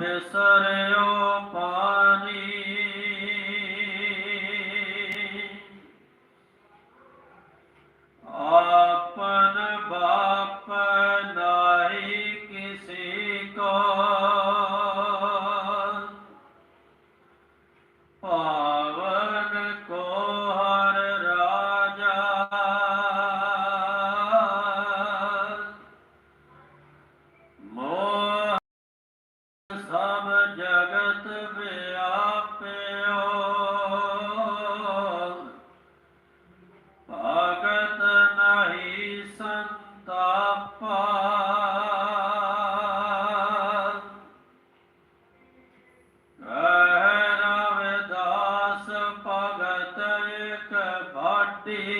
Sarayo Pa. ਸਭ ਜਗਤ ਵਿਆਪਿਓ। ਭਗਤ ਨਹੀਂ ਸੰਤਾਪਾ। ਕਹਿ ਰਵਿਦਾਸ ਭਗਤ ਇਕ ਬਾਟੀ